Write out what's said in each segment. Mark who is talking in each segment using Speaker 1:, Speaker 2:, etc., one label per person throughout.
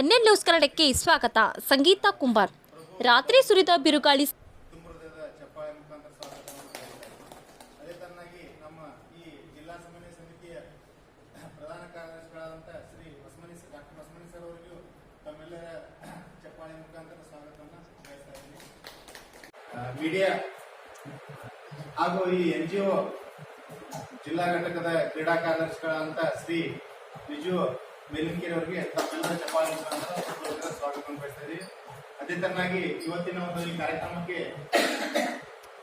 Speaker 1: NN news ಕನ್ನಡಕ್ಕೆ ಸ್ವಾಗತ. ಸಂಗೀತ ಕುಂಬಾರ್. ರಾತ್ರಿ ಸುರಿದ ಬಿರುಗಾಳಿ
Speaker 2: ಮೀಡಿಯಾ ಹಾಗೂ ಈ ಎನ್ ಜಿ ಒ ಜಿಲ್ಲಾ ಘಟಕದ ಕ್ರೀಡಾ ಕಾರ್ಯದರ್ಶಿಗಳಾದಂಥ ಶ್ರೀ ಬಿಜು ಮೇಲಿನ್ಕೆರೆ ಅವರಿಗೆ ತಮ್ಮೆಲ್ಲರ ಚಪ್ಪಾಳೆ ಸ್ವಾಗತ ಪೂರ್ವಕ ಸ್ವಾಗತವನ್ನು ಬಯಸ್ತಾ ಇದ್ದೀವಿ. ಅದೇ ತರನಾಗಿ ಇವತ್ತಿನ ಒಂದು ಈ ಕಾರ್ಯಕ್ರಮಕ್ಕೆ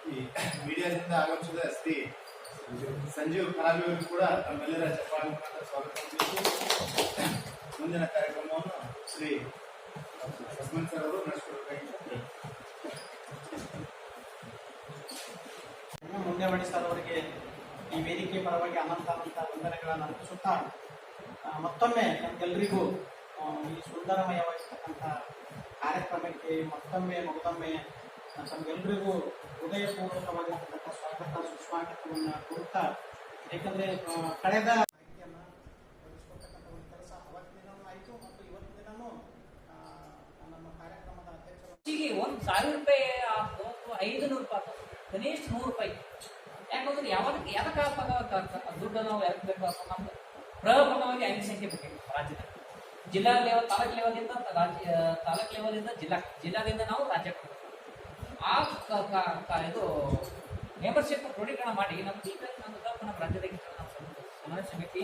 Speaker 2: ಈ ಮೀಡಿಯಾದಿಂದ ಆಗಮಿಸಿದ ಶ್ರೀ ಸಂಜೀವ್ ಅವರಿಗೂ ಕೂಡ ತಮ್ಮೆಲ್ಲರ ಚಪ್ಪಾಳೆ ಸ್ವಾಗತ ಮುಂದಿನ ಕಾರ್ಯಕ್ರಮವನ್ನು ಶ್ರೀ ಹಸ್ಮನ್ ಸರ್ ಅವರು ನಡೆಸಿಕೊಡಬೇಕಾಗಿ
Speaker 3: ಮುಂದೆ ಸರ್ ಅವರಿಗೆ ಈ ವೇದಿಕೆ ಪರವಾಗಿ ಅನಂತ ಅನಂತ ವಂದನೆಗಳನ್ನು ಅರ್ಪಿಸುತ್ತಾ ಮತ್ತೊಮ್ಮೆ ನಮ್ಗೆಲ್ರಿಗೂ ಈ ಸುಂದರಮಯವಾಗಿರ್ತಕ್ಕಂಥ ಕಾರ್ಯಕ್ರಮಕ್ಕೆ ಮತ್ತೊಮ್ಮೆ ಮತ್ತೊಮ್ಮೆ ನಮ್ಗೆಲ್ರಿಗೂ ತಮಗೆಲ್ಲರಿಗೂ ಹೃದಯಪೂರ್ವಕವಾಗಿರ್ತಕ್ಕಂಥ ಸ್ವಾಗತ, ಸುಸ್ವಾಗತವನ್ನು ಕೊಡ್ತಾ ಏಕೆಂದರೆ ಕಳೆದ ಮಾಹಿತಿಯನ್ನು ದಿನವೂ ಆಯಿತು ಮತ್ತು ಇವತ್ತು ನಮ್ಮ ಕಾರ್ಯಕ್ರಮದ
Speaker 4: ಒಂದು ಸಾವಿರ ರೂಪಾಯಿ ಅಥವಾ ಐದು ನೂರು ರೂಪಾಯಿ ಕನಿಷ್ಠ ನೂರು ರೂಪಾಯಿ. ಯಾಕಂದ್ರೆ ಯಾವಾಗ ಎದಕ್ಕೆ ದುಡ್ಡು ನಾವು ಯಾಕೆ ಬೇಕು ನಮ್ಗೆ ಪ್ರಪ್ರಥಮವಾಗಿ ಐದು ಸಂಖ್ಯೆ ಬೇಕು ರಾಜ್ಯದಲ್ಲಿ. ಜಿಲ್ಲಾ ಲೆವೆಲ್ ತಾಲೂಕ್ ಲೆವೆಲ್ದಿಂದ ರಾಜ್ಯ ತಾಲೂಕ್ ಲೆವೆಲ್ದಿಂದ ಜಿಲ್ಲಾ, ಜಿಲ್ಲಾದಿಂದ ನಾವು ರಾಜ್ಯ ಆ ಇದು ಮೆಂಬರ್ಶಿಪ್ ಕ್ರೋಢೀಕರಣ ಮಾಡಿ, ನಮ್ಮ ಟೀಚರ್ ನಮ್ಮ ನಮ್ಮ ಸಮಾಜ ಸಮಿತಿ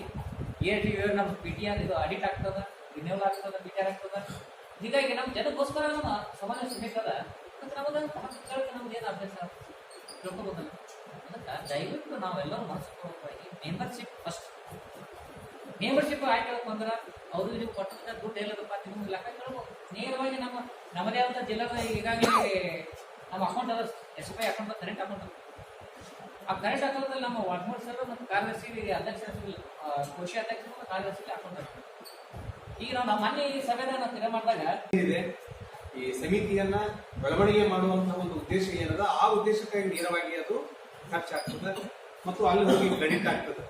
Speaker 4: ಎ ಟಿ ನಮ್ಮ ಪಿ ಟಿ ಆರ್ ಇದು ಅಡಿಟ್ ಆಗ್ತದ ರಿನ್ಯೂವಲ್ ಆಗ್ತದೆ ಪಿ ಟಿ ಆಗ್ತದ. ಹೀಗಾಗಿ ನಮ್ಮ ಜನಕ್ಕೋಸ್ಕರ ನಮ್ಮ ಸಮಾಜ ಸಮಿತಿ ಅದ. ಮತ್ತು ನಮ್ಮದೊಂದು ಕೇಳಕ್ಕೆ ನಮ್ಗೆ ಏನು ಅಭ್ಯಾಸ ತಿಳ್ಕೊಬೋದಲ್ಲ? ಅದಕ್ಕೆ ದಯವಿಟ್ಟು ನಾವೆಲ್ಲರೂ ಮನಸ್ಸು ಮೆಂಬರ್ಶಿಪ್ ಫಸ್ಟ್ ಮೆಂಬರ್ಶಿಪ್ ಆಯ್ಕೆ ಅಂದ್ರೆ ಅವರು ನೀವು ಕೊಟ್ಟಂತ ದುಡ್ಡು ಎಲ್ಲದಪ್ಪ ನಿಮ್ಗೆ ಲೆಕ್ಕ ನೇರವಾಗಿ ನಮ್ಮ, ನಮ್ಮದೇ ಆದ ಜಿಲ್ಲಾ ಈಗಾಗಲೇ ನಮ್ಮ ಅಕೌಂಟ್ ಅದ S B I account current account ಆ ಕರೆಂಟ್ ಅಕೌಂಟಲ್ಲಿ ನಮ್ಮ ವಾಟ್ಮೋರ್ ಸರ್ ಮತ್ತು ಕಾರ್ಯದರ್ಶಿ ಅಧ್ಯಕ್ಷ ಕೃಷಿ ಅಧ್ಯಕ್ಷ ಮತ್ತು ಕಾರ್ಯದರ್ಶಿ ಅಕೌಂಟ್ ಈಗ ನಾವು ನಮ್ಮ ಮನೆ ಈ ಸಭೆದಾಗ ನಾವು ತಿರ ಮಾಡಿದಾಗ
Speaker 5: ಈ ಸಮಿತಿಯನ್ನ ಬೆಳವಣಿಗೆ ಮಾಡುವಂತಹ ಒಂದು ಉದ್ದೇಶ ಏನದ? ಆ ಉದ್ದೇಶಕ್ಕಾಗಿ ನೇರವಾಗಿ ಅದು ಖರ್ಚಾಗ್ತದೆ ಮತ್ತು ಅಲ್ಲಿ ಹೋಗಿ ಕ್ರೆಡಿಟ್ ಆಗ್ತದೆ.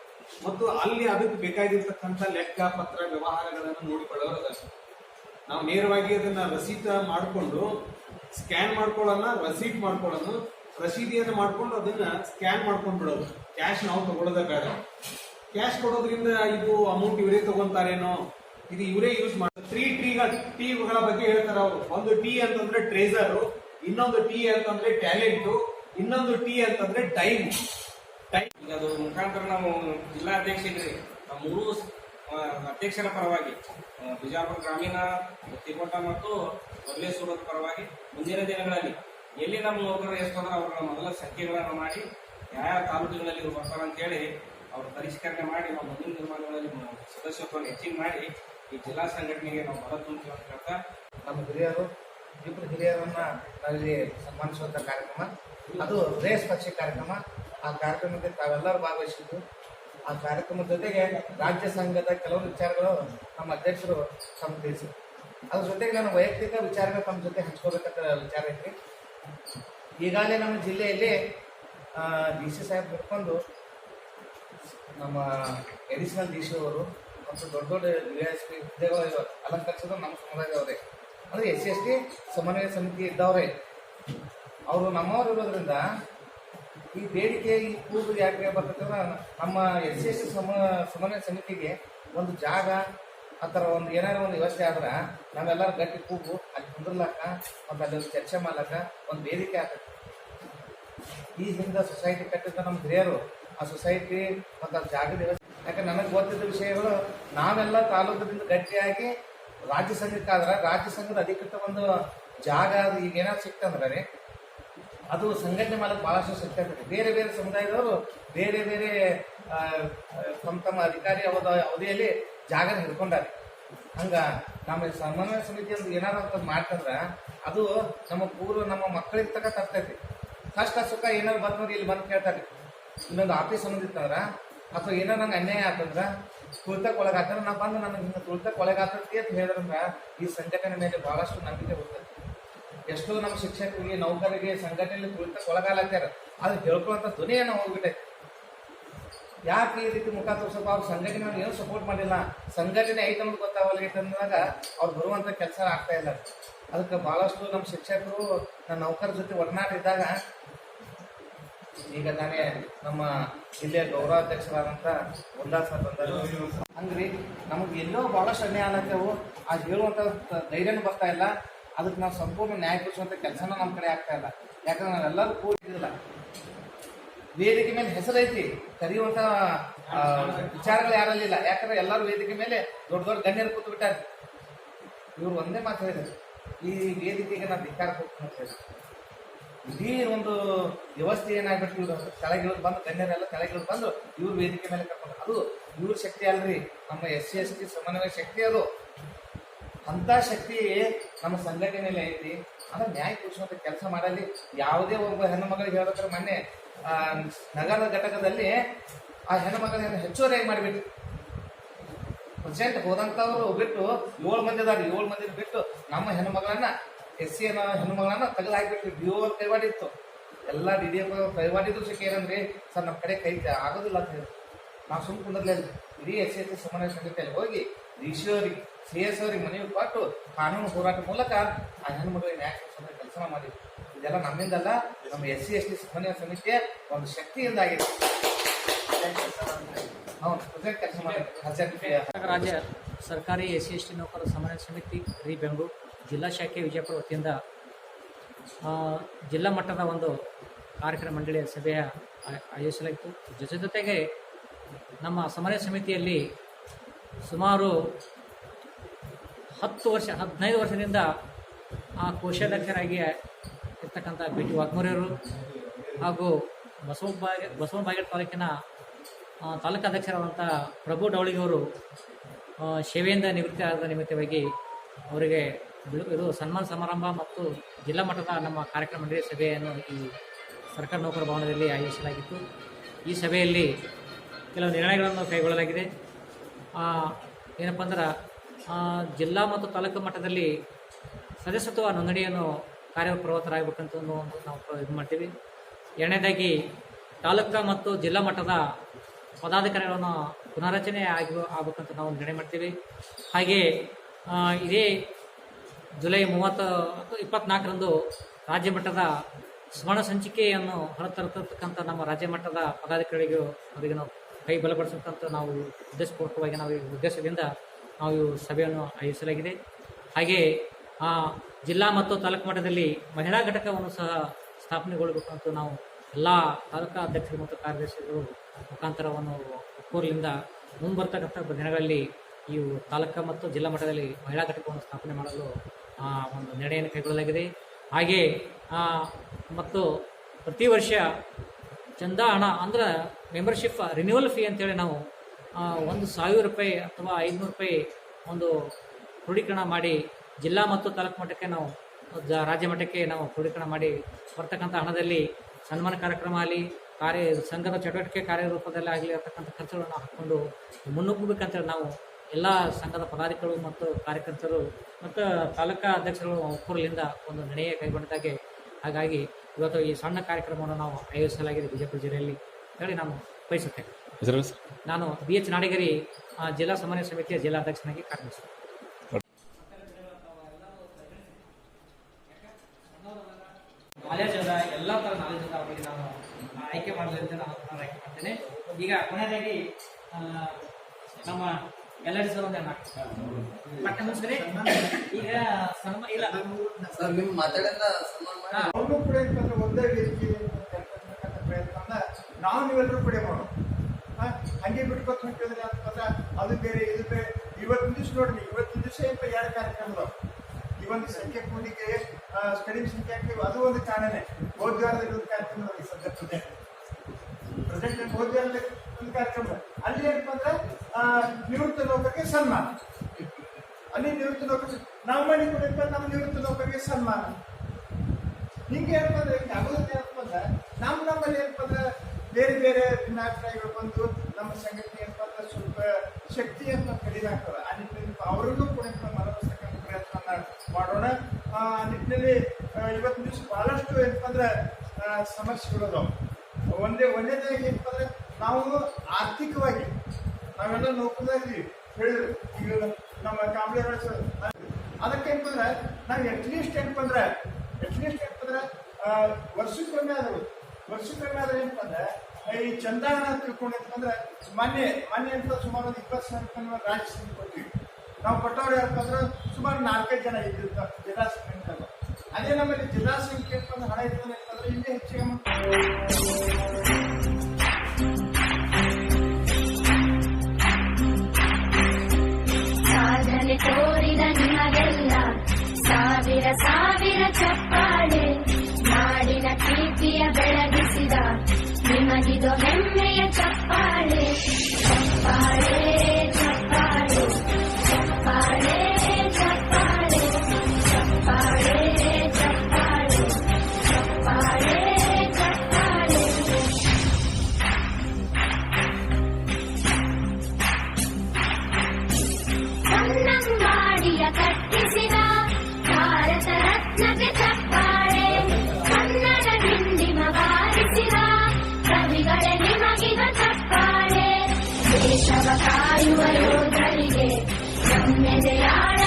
Speaker 5: ಮತ್ತು ಅಲ್ಲಿ ಅದಕ್ಕೆ ಬೇಕಾಗಿರ್ತಕ್ಕಂಥ ಲೆಕ್ಕ, ಪತ್ರ, ವ್ಯವಹಾರಗಳನ್ನು ನೋಡಿಕೊಳ್ಳೋರು ನಾವು ನೇರವಾಗಿ ಅದನ್ನ ರಸೀದ ಮಾಡಿಕೊಂಡು, ಸ್ಕ್ಯಾನ್ ಮಾಡ್ಕೊಳ್ಳೋಣ ರಸೀಟ್ ಮಾಡ್ಕೊಳ್ಳೋಣ ರಸೀದಿಯನ್ನು ಮಾಡ್ಕೊಂಡು ಅದನ್ನ ಸ್ಕ್ಯಾನ್ ಮಾಡ್ಕೊಂಡು ಬಿಡೋದು. ಕ್ಯಾಶ್ ನಾವು ತಗೊಳ್ಳೋದೇ ಬೇಡ. ಕ್ಯಾಶ್ ಕೊಡೋದ್ರಿಂದ ಇದು ಅಮೌಂಟ್ ಇವರೇ ತಗೊಂತಾರೇನೋ? ಇದು ಇವರೇ ಯೂಸ್ ಮಾಡ್ತಾರೆ ತ್ರೀ ಟೀಗಳ ಟೀಗಳ ಬಗ್ಗೆ ಹೇಳ್ತಾರೆ ಅವರು. ಒಂದು ಟೀ ಅಂತಂದ್ರೆ ಟ್ರೇಸರ್ ಇನ್ನೊಂದು ಟೀ ಅಂತಂದ್ರೆ ಟ್ಯಾಲೆಂಟು ಇನ್ನೊಂದು ಟೀ ಅಂತಂದ್ರೆ ಟೈಮ್
Speaker 6: ಈಗ ಅದು ಮುಖಾಂತರ ನಾವು ನಮ್ಮ ಮೂರು ಅಧ್ಯಕ್ಷರ ಪರವಾಗಿ ಬಿಜಾಪುರ ಗ್ರಾಮೀಣ ತಿಕೋಟ ಮತ್ತು ಮೊದಲೇಶ್ವರದ ಪರವಾಗಿ ಮುಂದಿನ ದಿನಗಳಲ್ಲಿ ಎಲ್ಲಿ ನಮ್ಮ ನೌಕರರು ಎಷ್ಟು ಅಂದ್ರೆ ಅವರ ಮೊದಲ ಸಂಖ್ಯೆಗಳನ್ನು ಮಾಡಿ ಯಾವ ತಾಲೂಕುಗಳಲ್ಲಿ ಇವರು ಬರ್ತಾರೆ ಅಂತೇಳಿ ಅವರು ಪರಿಷ್ಕರಣೆ ಮಾಡಿ ನಮ್ಮ ಮುಂದಿನ ದಿನಮಾನಗಳಲ್ಲಿ ಸದಸ್ಯತ್ವವನ್ನು ಹೆಚ್ಚಿಗೆ ಮಾಡಿ ಈ ಜಿಲ್ಲಾ ಸಂಘಟನೆಗೆ ನಾವು ಬಲ ತುಂಬ್ತೀವಿ ಅಂತ ಹೇಳ್ತಾ
Speaker 2: ನಮ್ಮ ಹಿರಿಯರು ಇಬ್ಬರು ಹಿರಿಯರನ್ನ ನಾವಿಲ್ಲಿ ಸನ್ಮಾನಿಸುವಂಥ ಕಾರ್ಯಕ್ರಮ. ಅದು ರೇಸ್ ಪಕ್ಷಿ ಕಾರ್ಯಕ್ರಮ. ಆ ಕಾರ್ಯಕ್ರಮದಲ್ಲಿ ತಾವೆಲ್ಲರೂ ಭಾಗವಹಿಸಿದ್ದು. ಆ ಕಾರ್ಯಕ್ರಮದ ಜೊತೆಗೆ ರಾಜ್ಯ ಸಂಘದ ಕೆಲವು ವಿಚಾರಗಳು ನಮ್ಮ ಅಧ್ಯಕ್ಷರು ತಮ್ಮ ತಿಳಿಸಿದ್ರು ಅದ್ರ ಜೊತೆಗೆ ನಾನು ವೈಯಕ್ತಿಕ ವಿಚಾರಗಳು ತಮ್ಮ ಜೊತೆ ಹಂಚ್ಕೋಬೇಕಂತ ವಿಚಾರ ಐತಿ ಈಗಾಗಲೇ ನಮ್ಮ ಜಿಲ್ಲೆಯಲ್ಲಿ ಡಿ ಸಿ ಸಾಹೇಬ್ ಹಿಡ್ಕೊಂಡು ನಮ್ಮ ಎಡಿಷನಲ್ ಡಿ ಸಿ ಅವರು ಮತ್ತು ದೊಡ್ಡ ದೊಡ್ಡ ಡಿ ಎಸ್ ಪಿ ಹುದ್ದೆಗಳು ಅಲಂಕರಿಸಿದ್ರು ನಮ್ಮ ಸಮುದಾಯದವರೇ. ಅಂದರೆ ಎಸ್ ಸಿ ಎಸ್ ಟಿ ಸಮನ್ವಯ ಸಮಿತಿ ಇದ್ದವರೇ. ಅವರು ನಮ್ಮವರು ಇರೋದ್ರಿಂದ ಈ ಬೇಡಿಕೆ ಈ ಕೂಗು ಯಾಕೆ ಬರ್ತದೆ ಅಂದ್ರೆ ನಮ್ಮ ಎಸ್ ಎಸ್ ಸಮ, ಸಮನ್ವಯ ಸಮಿತಿಗೆ ಒಂದು ಜಾಗ, ಆ ಥರ ಒಂದು ಏನಾದ್ರು ಒಂದು ವ್ಯವಸ್ಥೆ ಆದ್ರೆ ನಾವೆಲ್ಲರೂ ಗಟ್ಟಿ ಕೂಗು, ಅಲ್ಲಿ ಕುಂದ್ರಲಕ್ಕ, ಮತ್ತು ಅಲ್ಲಿ ಚರ್ಚೆ ಮಾಡ್ಲಕ್ಕ ಒಂದು ವೇದಿಕೆ ಆಗತ್ತೆ. ಈ ಹಿಂದೆ ಸೊಸೈಟಿ ಕಟ್ಟಿದ್ದ ನಮ್ಮ ಹಿರಿಯರು, ಆ ಸೊಸೈಟಿ ಮತ್ತು ಆ ಜಾಗದ ವ್ಯವಸ್ಥೆ. ಯಾಕಂದ್ರೆ ನನಗೆ ಗೊತ್ತಿದ್ದ ವಿಷಯಗಳು, ನಾವೆಲ್ಲ ತಾಲೂಕದಿಂದ ಗಟ್ಟಿಯಾಗಿ ರಾಜ್ಯ ಸಂಘಕ್ಕಾದ್ರೆ ರಾಜ್ಯ ಸಂಘದ ಅಧಿಕೃತ ಒಂದು ಜಾಗ ಅದು ಈಗ ಏನಾದ್ರು ಸಿಕ್ತಂದ್ರೆ ಅದು ಸಂಘಟನೆ ಮಾಡಕ್ಕೆ ಬಹಳಷ್ಟು ಸಿಗ್ತದೆ ಬೇರೆ ಬೇರೆ ಸಮುದಾಯದವರು ಬೇರೆ ಬೇರೆ ತಮ್ಮ ತಮ್ಮ ಅಧಿಕಾರಿ ಅವಧ ಅವಧಿಯಲ್ಲಿ ಜಾಗ ಹಿಡ್ಕೊಂಡಾರೆ. ಹಂಗ ನಮ್ಮ ಸಮನ್ವಯ ಸಮಿತಿ ಅಂತ ಏನಾದ್ರು ಅಂತ ಮಾಡ್ತಂದ್ರ ಅದು ನಮ್ಮ ಪೂರ್ವ ನಮ್ಮ ಮಕ್ಕಳಿಗೆ ತಕ್ಕ ತರ್ತೈತಿ. ಕಷ್ಟ ಸುಖ ಏನಾದ್ರು ಬಂದ್ರೆ ಇಲ್ಲಿ ಬಂದು ಕೇಳ್ತಾರೆ. ಇನ್ನೊಂದು ಆಫೀಸ್ ಸಂಬಂಧಿತ್ತಂದ್ರ ಅಥವಾ ಏನೋ ನಂಗೆ ಅನ್ಯಾಯ ಆತಂದ್ರ ತುಳಿತಕ್ಕೆ ಒಳಗಾತಂದ್ರೆ ನಾ ಬಂದು ನನಗೆ ಹಿಂಗೆ ತುಳಿತಕ್ಕೆ ಒಳಗಾಗ್ತೈತಿ ಅಂತ ಹೇಳಿದ್ರಂದ್ರ ಈ ಸಂಘಟನೆ ಮೇಲೆ ಬಹಳಷ್ಟು ನಂಬಿಕೆ ಬರ್ತದೆ ಎಷ್ಟೋ ನಮ್ಮ ಶಿಕ್ಷಕರಿಗೆ ನೌಕರಿಗೆ ಸಂಘಟನೆಯಲ್ಲಿ ತುಳಿತಕ್ಕೆ ಒಳಗಾಲತ್ತಾರ ಅದು ಹೇಳ್ಕೊಳ್ಳೋಂಥ ಧ್ವನಿಯನ್ನು ಹೋಗ್ಬಿಟ್ಟೈತಿ ಯಾಕೆ ಈ ರೀತಿ ಮುಖ ತೋರಿಸಪ್ಪ ಅವ್ರ ಸಂಘಟನೆ ಏನು ಸಪೋರ್ಟ್ ಮಾಡಿಲ್ಲ. ಸಂಘಟನೆ ಐತೆ ಅನ್ನೋದು ಗೊತ್ತಾಗಲ್ಲ ಅಂದಾಗ ಅವ್ರು ಬರುವಂಥ ಕೆಲಸ ಆಗ್ತಾ ಇಲ್ಲ. ಅದಕ್ಕೆ ಭಾಳಷ್ಟು ನಮ್ಮ ಶಿಕ್ಷಕರು, ನನ್ನ ನೌಕರ ಜೊತೆ ಒಡನಾಟ ಇದ್ದಾಗ ಈಗ ತಾನೇ ನಮ್ಮ ಜಿಲ್ಲೆಯ ಗೌರವಾಧ್ಯಕ್ಷರಾದಂಥ ಉಲ್ಲಾಸ ತಂದರು ಹಂಗ್ರಿ, ನಮಗೆ ಎಲ್ಲೋ ಭಾಳಷ್ಟು ಅನ್ಯಾಯ ಅನ್ನತ್ತೇವು ಅದು ಹೇಳುವಂಥ ಧೈರ್ಯನೂ ಬರ್ತಾ ಇಲ್ಲ. ಅದಕ್ಕೆ ನಾವು ಸಂಪೂರ್ಣ ನ್ಯಾಯ ಕೆಲಸನೂ ನಮ್ಮ ಕಡೆ ಆಗ್ತಾ ಇಲ್ಲ. ಯಾಕಂದ್ರೆ ನಾವೆಲ್ಲರೂ ಕೂಡಿದಿಲ್ಲ ವೇದಿಕೆ ಮೇಲೆ ಹೆಸರೈತಿ, ಕರೆಯುವಂಥ ವಿಚಾರಗಳು ಯಾರಲ್ಲಿಲ್ಲ ಯಾಕಂದ್ರೆ ಎಲ್ಲರೂ ವೇದಿಕೆ ಮೇಲೆ ದೊಡ್ಡ ದೊಡ್ಡ ಗಣ್ಯರು ಕೂತು ಬಿಟ್ಟಾರೆ. ಇವರು ಒಂದೇ ಮಾತು ಹೇಳಿದ್ರು. ಈ ವೇದಿಕೆಗೆ ನಾನು ಧಿಕ್ಕಾರ ಕೊಟ್ಟು ಇಡೀ ಒಂದು ವ್ಯವಸ್ಥೆ ಏನಾಗ್ಬಿಟ್ಟು ಇವ್ರು? ಕೆಳಗಿಳಿದು ಬಂದು, ಗಣ್ಯರೆಲ್ಲ ಕೆಳಗಿಳಿದು ಬಂದು ಇವ್ರ ವೇದಿಕೆ ಮೇಲೆ ಕರ್ಕೊಂಡು ಅದು ಇವ್ರ ಶಕ್ತಿ ಅಲ್ರಿ. ನಮ್ಮ ಎಸ್ ಸಿ, ಎಸ್ ಟಿ, ಸಮನ್ವಯ ಶಕ್ತಿ ಅದು. ಅಂತ ಶಕ್ತಿ ನಮ್ಮ ಸಂಘಟನೆಯಲ್ಲಿ ಐತಿ. ಅಂದ್ರೆ ನ್ಯಾಯ ಕೊಡಿಸುವಂತ ಕೆಲಸ ಮಾಡಲಿ ಯಾವುದೇ ಒಬ್ಬ ಹೆಣ್ಣು ಮಗಳಿಗೆ ಹೇಳ್ಬೇಕಾದ್ರೆ ಮೊನ್ನೆ ಆ, ನಗರದ ಘಟಕದಲ್ಲಿ ಆ ಹೆಣ್ಣು ಮಗಳನ್ನು ಹೆಚ್ಚುವರಿಯಾಗಿ ಮಾಡಿಬಿಟ್ಟು ಪ್ರೆಸಿಡೆಂಟ್ ಹೋದಂತವ್ರು ಬಿಟ್ಟು ಏಳು ಮಂದಿ ಅದಾರ. ಏಳು ಮಂದಿ ಬಿಟ್ಟು ನಮ್ಮ ಹೆಣ್ಣು ಮಗಳನ್ನ ಎಸ್ ಸಿ ಹೆಣ್ಣು ಮಗಳನ್ನ ತೆಗೆದು ಹಾಕಿಬಿಟ್ಟು ಡಿ ಓ ಕೈವಾಡಿತ್ತು ಎಲ್ಲ ಡಿ ಡಿ ಎಫ್ ಕೈವಾಡಿದ್ರು ಸಿಕ್ಕ ಏನಂದ್ರಿ ಸರ್ ನಮ್ಮ ಕಡೆ ಕೈ ಆಗೋದಿಲ್ಲ ಅಂತ ಹೇಳಿ ನಾವು ಸುಮ್ಮನೆ ಕುಂದರ್ಲೇ ಇಲ್ಲ ಇಡೀ ಎಸ್ ಸಿ ಎಸ್ ಸಮನ್ವಯ ಸಮಿತಿಯಲ್ಲಿ ಹೋಗಿ ಡಿ ಸಿ ಅವರಿಗೆ ಸಿ ಎಸ್ ಅವರಿಗೆ ಮನವಿ ಕೊಟ್ಟು ಕಾನೂನು ಹೋರಾಟ ಮೂಲಕ ಆ ಹೆಣ್ಣು ಮಗಳಿಗೆ ನ್ಯಾಯ ಸಂಸ್ಥೆ ಕೆಲಸ ಮಾಡಿದ್ವಿ ಇದೆಲ್ಲ ನಮ್ಮಿಂದಲ್ಲ, ನಮ್ಮ ಎಸ್ ಸಿ, ಎಸ್ ಟಿ ಸಮನ್ವಯ ಸಮಿತಿಯ ಒಂದು ಶಕ್ತಿಯಿಂದ ಆಗಿದೆ ಹೌದು ಪ್ರೆಸೆಂಟ್ ಕೆಲಸ ಮಾಡಿ ಪ್ರೆಸೆಂಟ್
Speaker 4: ರಾಜ್ಯ ಸರ್ಕಾರಿ ಎಸ್ ಸಿ, ಎಸ್ ಟಿ ನೌಕರರ ಸಮನ್ವಯ ಸಮಿತಿ, ರಿ ಬೆಂಗಳೂರು, ಜಿಲ್ಲಾ ಶಾಖೆ ವಿಜಯಪುರ ವತಿಯಿಂದ ಜಿಲ್ಲಾ ಮಟ್ಟದ ಒಂದು ಕಾರ್ಯಕ್ರಮ ಮಂಡಳಿಯ ಸಭೆಯ ಆಯೋಜಿಸಲಾಯಿತು ಜೊತೆ ಜೊತೆಗೆ ನಮ್ಮ ಸಮನ್ವಯ ಸಮಿತಿಯಲ್ಲಿ ಸುಮಾರು ಹತ್ತು ವರ್ಷ, ಹದಿನೈದು ವರ್ಷದಿಂದ ಆ ಕೋಶಾಧ್ಯಕ್ಷರಾಗಿ ಇರ್ತಕ್ಕಂಥ ಬಿ ಟಿ ವಾಗ್ಮೂರಿಯವರು ಹಾಗೂ ಬಸವ ಬಾಗೆ ಬಸವನ ಬಾಗೇಟ್ ತಾಲೂಕಿನ ತಾಲೂಕಾಧ್ಯಕ್ಷರಾದಂಥ ಪ್ರಭು ಡವಳಿಗವರು ಸೇವೆಯಿಂದ ನಿವೃತ್ತಿ ಆದ ನಿಮಿತ್ತವಾಗಿ ಅವರಿಗೆ ಇದು ಸನ್ಮಾನ ಸಮಾರಂಭ ಮತ್ತು ಜಿಲ್ಲಾ ಮಟ್ಟದ ನಮ್ಮ ಕಾರ್ಯಕ್ರಮ ಮಂಡಳಿ ಸಭೆಯನ್ನು ಈ ಸರ್ಕಾರಿ ನೌಕರ ಭವನದಲ್ಲಿ ಆಯೋಜಿಸಲಾಗಿತ್ತು. ಈ ಸಭೆಯಲ್ಲಿ ಕೆಲವು ನಿರ್ಣಯಗಳನ್ನು ಕೈಗೊಳ್ಳಲಾಗಿದೆ. ಏನಪ್ಪ ಅಂದ್ರೆ ಜಿಲ್ಲಾ ಮತ್ತು ತಾಲೂಕು ಮಟ್ಟದಲ್ಲಿ ಸದಸ್ಯತ್ವ ನೋಂದಣಿಯನ್ನು ಕಾರ್ಯಪ್ರವೃತ್ತರಾಗಬೇಕಂತ ಒಂದು ನಾವು ಇದು ಮಾಡ್ತೀವಿ. ಎರಡನೇದಾಗಿ ತಾಲೂಕು ಮತ್ತು ಜಿಲ್ಲಾ ಮಟ್ಟದ ಪದಾಧಿಕಾರಿಗಳನ್ನು ಪುನರಚನೆ ಆಗಿ ಆಗಬೇಕಂತ ನಾವು ನಿರ್ಣಯ ಮಾಡ್ತೀವಿ. ಹಾಗೆ ಇದೇ ಜುಲೈ ಮೂವತ್ತು, ಇಪ್ಪತ್ನಾಲ್ಕರಂದು ರಾಜ್ಯ ಮಟ್ಟದ ಸ್ಮರಣ ಸಂಚಿಕೆಯನ್ನು ಹೊರತರತಕ್ಕಂಥ ನಮ್ಮ ರಾಜ್ಯ ಮಟ್ಟದ ಪದಾಧಿಕಾರಿಗಳಿಗೂ ಅವರಿಗೆ ನಾವು ಕೈ ಬಲಪಡಿಸತಕ್ಕಂಥ ನಾವು ಉದ್ದೇಶಪೂರ್ವಕವಾಗಿ ನಾವು ಈ ಉದ್ದೇಶದಿಂದ ನಾವು ಸಭೆಯನ್ನು ಆಯೋಜಿಸಲಾಗಿದೆ. ಹಾಗೆ ಆ, ಜಿಲ್ಲಾ ಮತ್ತು ತಾಲೂಕು ಮಟ್ಟದಲ್ಲಿ ಮಹಿಳಾ ಘಟಕವನ್ನು ಸಹ ಸ್ಥಾಪನೆಗೊಳ್ಳಬೇಕು ಅಂತ ನಾವು ಎಲ್ಲ ತಾಲೂಕಾ ಅಧ್ಯಕ್ಷರು ಮತ್ತು ಕಾರ್ಯದರ್ಶಿಗಳು ಮುಖಾಂತರವನ್ನು ಒಕ್ಕೂರಿನಿಂದ ಮುಂಬರ್ತಕ್ಕಂಥ ದಿನಗಳಲ್ಲಿ ಈ ತಾಲೂಕಾ ಮತ್ತು ಜಿಲ್ಲಾ ಮಟ್ಟದಲ್ಲಿ ಮಹಿಳಾ ಘಟಕವನ್ನು ಸ್ಥಾಪನೆ ಮಾಡಲು ಒಂದು ನಿರ್ಣಯವನ್ನು ಕೈಗೊಳ್ಳಲಾಗಿದೆ. ಹಾಗೆ ಮತ್ತು ಪ್ರತಿ ವರ್ಷ ಚಂದ ಹಣ ಅಂದ್ರೆ ಮೆಂಬರ್ಶಿಪ್ ರಿನ್ಯೂವಲ್ ಫೀ ಅಂತೇಳಿ ನಾವು ಒಂದು ಸಾವಿರ ರೂಪಾಯಿ ಅಥವಾ ಐದುನೂರು ರೂಪಾಯಿ ಒಂದು ಕ್ರೋಢೀಕರಣ ಮಾಡಿ ಜಿಲ್ಲಾ ಮತ್ತು ತಾಲೂಕು ಮಟ್ಟಕ್ಕೆ ನಾವು ರಾಜ್ಯ ಮಟ್ಟಕ್ಕೆ ನಾವು ಕ್ರೋಢೀಕರಣ ಮಾಡಿ ಬರ್ತಕ್ಕಂಥ ಹಣದಲ್ಲಿ ಸನ್ಮಾನ ಕಾರ್ಯಕ್ರಮ ಆಗಲಿ, ಕಾರ್ಯ, ಸಂಘದ ಚಟುವಟಿಕೆ ಕಾರ್ಯರೂಪದಲ್ಲಿ ಆಗಲಿ ಇರತಕ್ಕಂಥ ಖರ್ಚುಗಳನ್ನು ಹಾಕ್ಕೊಂಡು ಮುನ್ನುಗ್ಗಬೇಕಂತೇಳಿ ನಾವು ಎಲ್ಲ ಸಂಘದ ಪದಾಧಿಕಾರಿಗಳು ಮತ್ತು ಕಾರ್ಯಕರ್ತರು ಮತ್ತು ತಾಲೂಕಾ ಅಧ್ಯಕ್ಷರುಗಳು ಒಕ್ಕೂರಲಿಂದ ಒಂದು ನಿರ್ಣಯ ಕೈಗೊಂಡಿದ್ದಾಗೆ ಹಾಗಾಗಿ ಇವತ್ತು ಈ ಸಣ್ಣ ಕಾರ್ಯಕ್ರಮವನ್ನು ನಾವು ಆಯೋಜಿಸಲಾಗಿದೆ ಬಿಜಾಪುರ ಜಿಲ್ಲೆಯಲ್ಲಿ ಹೇಳಿ ನಾನು ಬಯಸುತ್ತೇನೆ. ನಾನು ಬಿ ಎಚ್ ನಾಡಿಗರಿ ಆ, ಜಿಲ್ಲಾ ಸಮನ್ವಯ ಸಮಿತಿಯ ಜಿಲ್ಲಾಧ್ಯಕ್ಷನಾಗಿ ಕಾರ್ಯನಿರ್ವಹಿಸುತ್ತೇನೆ ನಾಲೆಜ್ ಅದ ಎಲ್ಲ ಥರ ನಾಲೆಜ್ ಅದ ಅವರಿಗೆ ನಾನು ಆಯ್ಕೆ ಮಾಡಲಿ ನಾನು ನಾನು ಆಯ್ಕೆ ಮಾಡ್ತೇನೆ. ಈಗ ಕೊನೆಯದಾಗಿ ನಮ್ಮ ಎಲ್ಲರಿಗೂ ಸರ್ ಒಂದು ಮತ್ತೆ ಮುಗಿಸ್ರಿ ಈಗ ಸನ್ಮಾನ ಇಲ್ಲ. ಹಾ.
Speaker 7: ಅವರು ಕೂಡ ಒಂದೇ ರೀತಿ ಪ್ರಯತ್ನ ನಾವು ನೀವೆಲ್ಲರೂ ಕೂಡ ಮಾಡೋಣ ಆ, ಹಂಗೆ ಬಿಟ್ಕೊತ ಹೊಂಟಿದ್ರೆ ಅಂತಂದ್ರೆ ಅದು ಬೇರೆ ಇದು ಇವತ್ತಿನ ದಿವಸ ನೋಡ್ರಿ ಇವತ್ತಿನ ದಿವಸ ಏನ್ ಎರಡು ಕಾರ್ಯಕ್ರಮ ಅದಾವ ಈ ಒಂದು ಸಂಖ್ಯೆ ಕೂಡಿಕೆ ಸ್ಟಡಿ ಸಂಖ್ಯೆ ಹಾಕ್ತೀವಿ ಅದು ಒಂದು ಕಾರಣನೇ. ಬೋದ್ವಾರದಲ್ಲಿ ಒಂದು ಕಾರ್ಯಕ್ರಮ ಸದ್ಯ ಪ್ರೆಸೆಂಟ್ ಪ್ರೆಸೆಂಟ್ ಒಂದು ಕಾರ್ಯಕ್ರಮ. ಅಲ್ಲಿ ಏನಪ್ಪ ಅಂದ್ರೆ ನಿವೃತ್ತ ಲೋಕಕ್ಕೆ ಸನ್ಮಾನ. ಅಲ್ಲಿ ನಿವೃತ್ತ ಲೋಕ ನಾವು ಮಾಡಿ ಕೊಡಪ್ಪ ನಮ್ಮ ನಿವೃತ್ತ ಲೋಕಕ್ಕೆ ಸನ್ಮಾನ. ಹಿಂಗೆ ಏನಪ್ಪ ಅಂದ್ರೆ ಆಗೋದು ಏನಪ್ಪ ಅಂದ್ರೆ, ನಮ್ಮ ನಮ್ಮಲ್ಲಿ ಏನಪ್ಪ ಅಂದ್ರೆ, ಬೇರೆ ಬೇರೆ ಭಿನ್ನಾಭಿಪ್ರಾಯಗಳು ಬಂದು ನಮ್ಮ ಸಂಘಟನೆ ಶಕ್ತಿಯನ್ನು ಕಡಿಮೆ ಆಗ್ತದೆ. ಆ ನಿಟ್ಟಿನಲ್ಲಿ ಅವರನ್ನು ಕೂಡ ಮನವೊಲಿಸ್ತಕ್ಕಂಥ ಪ್ರಯತ್ನವನ್ನು ಮಾಡೋಣ. ಆ ನಿಟ್ಟಿನಲ್ಲಿ ಇವತ್ತಿನ ದಿವಸ ಬಹಳಷ್ಟು ಏನಪ್ಪ ಅಂದ್ರೆ ಆ, ಸಮಸ್ಯೆಗಳು ಅದಾವ. ಒಂದೇ ಒಂದೇದಾಗಿ ಏನಪ್ಪಂದ್ರೆ ನಾವು ಆರ್ಥಿಕವಾಗಿ ನಾವೆಲ್ಲ ನೌಕರದಲ್ಲಿ ಹೇಳಿದ್ರು. ಈಗ ನಮ್ಮ ಕಾಂಬ್ಳಿಗಳ ಅದಕ್ಕೆ ಏನಪ್ಪಂದ್ರೆ ನಾವು ಅಟ್ಲೀಸ್ಟ್ ಏನಪ್ಪಂದ್ರೆ ಅಟ್ಲೀಸ್ಟ್ ಏನಪ್ಪಂದ್ರೆ ವರ್ಷಕ್ಕೊಮ್ಮೆ ಆದರೂ ವರ್ಷಕ್ಕೊಮ್ಮೆ ಆದ್ರೆ ಏನಪ್ಪಂದ್ರೆ ಈ ಚಂದಾನ ತಿಳ್ಕೊಂಡಿರ್ತಂದ್ರೆ ಮೊನ್ನೆ ಮೊನ್ನೆ ಅಂತ ಸುಮಾರು ಒಂದು ಇಪ್ಪತ್ತು ಸಾವಿರ ರಾಜ್ಯ ಸಂಘ ಕೊಟ್ಟಿವಿ ನಾವು ಕೊಟ್ಟವ್ರು ಯಾರಪ್ಪ ಅಂದ್ರೆ ಸುಮಾರು ನಾಲ್ಕೈದು ಜನ ಇದ್ದಿರ್ತ ಜಿಲ್ಲಾ ಸಂಘ ಅದೇ ನಮ್ಮಲ್ಲಿ ಜಿಲ್ಲಾ ಸಂಖ್ಯೆ ಅಂತಂದ್ರೆ ಹಣ ಇರ್ತದೆ ಅಂತಂದ್ರೆ ಇಲ್ಲಿ ಹೆಚ್ಚಿಗೆ
Speaker 8: ಸಾಧನೆ ತೋರಿದ ನಿಮಗೆಲ್ಲ ಸಾವಿರ ಸಾವಿರ ಚಪ್ಪಾಳೆ ನಾಡಿನ ಕೀರ್ತಿಯ ಬೆಳಗಿಸಿದ ನಿಮಗಿದು ಹೆಮ್ಮೆಯ ಚಪ್ಪಾಳೆ ಚಪ್ಪಾಳೆ ಚಪ್ಪಾಳೆ ಚಪ್ಪಾಳೆ ಚಪ್ಪಾಳೆ ಚಪ್ಪಾಳೆ ಚಪ್ಪಾಳೆ ಚಪ್ಪಾಳೆ ಚಪ್ಪಾಳೆ ಕನ್ನಂಬಾಡಿಯ ಕಟ್ಟಿಸಿದ ಭಾರತ ರತ್ನಕ್ಕೆ ಚಪ್ಪಾಳೆ ಮನೋಧರಿಗೆ ನಮ್ಮೆದೆಯಾಳ